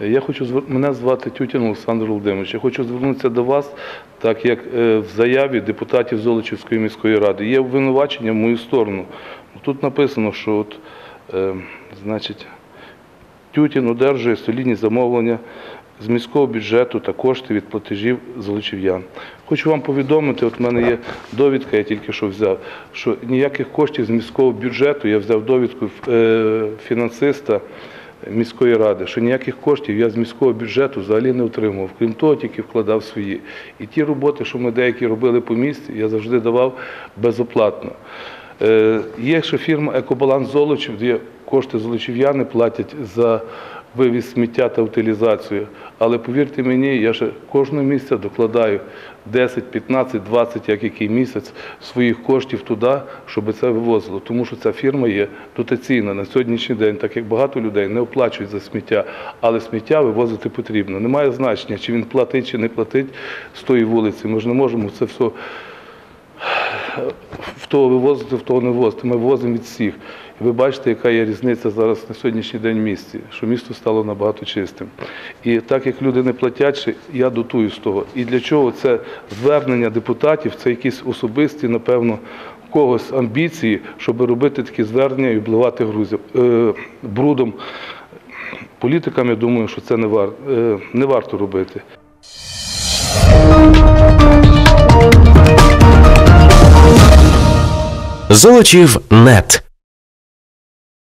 Я хочу мене звати Тютін Олександр Володимирович. Я хочу звернутися до вас, так як е, в заяві депутатів Золочівської міської ради є обвинувачення в мою сторону. Тут написано, що от, е, значить, Тютін одержує солідні замовлення з міського бюджету та кошти від платежів золочів'ян. Хочу вам повідомити, от в мене є довідка, я тільки що взяв, що ніяких коштів з міського бюджету, я взяв довідку е, фінансиста міської ради, що ніяких коштів я з міського бюджету взагалі не отримував. Крім того, тільки вкладав свої. І ті роботи, що ми деякі робили по місті, я завжди давав безоплатно. Е, Є ще фірма Екобаланс Золочів, де кошти золочів'яни платять за вивіз сміття та утилізацію. Але повірте мені, я ще кожного місяця докладаю 10, 15, 20, як який місяць своїх коштів туди, щоб це вивозило. Тому що ця фірма є дотаційна на сьогоднішній день, так як багато людей не оплачують за сміття, але сміття вивозити потрібно. Немає значення, чи він платить, чи не платить з тої вулиці. Ми ж не можемо це все в того вивозити, в того не вивозити. Ми вивозимо від всіх. І ви бачите, яка є різниця зараз на сьогоднішній день в місті, що місто стало набагато чистим. І так як люди не платять, я дотую з того. І для чого це звернення депутатів, це якісь особисті, напевно, когось амбіції, щоб робити такі звернення і обливати грузів, е, брудом. Політикам, я думаю, що це не, вар, е, не варто робити. Золочів нет.